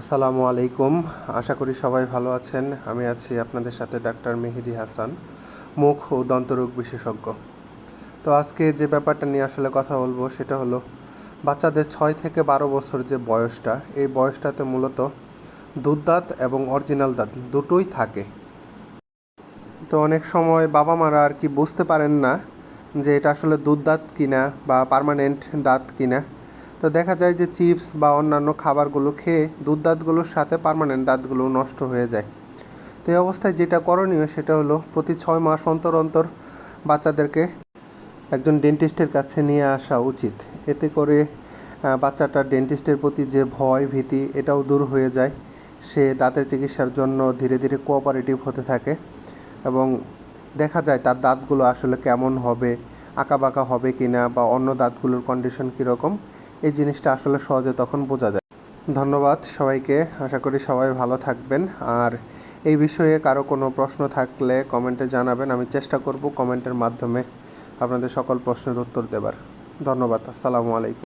আসসালামু আলাইকুম। আশা করি সবাই ভালো আছেন। আমি আছি আপনাদের সাথে ডাক্তার মেহেদি হাসান, মুখ ও দন্তরোগ বিশেষজ্ঞ। তো আজকে যে ব্যাপারটা নিয়ে আসলে কথা বলব সেটা হলো, বাচ্চাদের ছয় থেকে বারো বছর যে বয়সটা, এই বয়সটাতে মূলত দুধ দাঁত এবং অরিজিনাল দাঁত দুটোই থাকে। তো অনেক সময় বাবা মারা আর কি বুঝতে পারেন না যে এটা আসলে দুধ দাঁত কিনা বা পার্মানেন্ট দাঁত কিনা। তো দেখা যায় যে চিপস বা অন্যান্য খাবারগুলো খেয়ে দুধ দাঁতগুলোর সাথে পারমানেন্ট দাঁতগুলো নষ্ট হয়ে যায়। তো এই অবস্থায় যেটা করণীয় সেটা হলো প্রতি ছয় মাস অন্তর অন্তর বাচ্চাদেরকে একজন ডেন্টিস্টের কাছে নিয়ে আসা উচিত। এতে করে বাচ্চাটার ডেন্টিস্টের প্রতি যে ভয়, ভীতি এটাও দূর হয়ে যায়। সে দাঁতের চিকিৎসার জন্য ধীরে ধীরে কোঅপারেটিভ হতে থাকে এবং দেখা যায় তার দাঁতগুলো আসলে কেমন হবে, আঁকাবাঁকা হবে কি না বা অন্য দাঁতগুলোর কন্ডিশন কীরকম। এই জিনিসটা আসলে সহজে তখন বোঝা যায়। ধন্যবাদ সবাইকে। আশা করি সবাই ভালো থাকবেন। আর এই বিষয়ে কারও কোনো প্রশ্ন থাকলে কমেন্টে জানাবেন। আমি চেষ্টা করব কমেন্টের মাধ্যমে আপনাদের সকল প্রশ্নের উত্তর দেবার। ধন্যবাদ। আসসালামু আলাইকুম।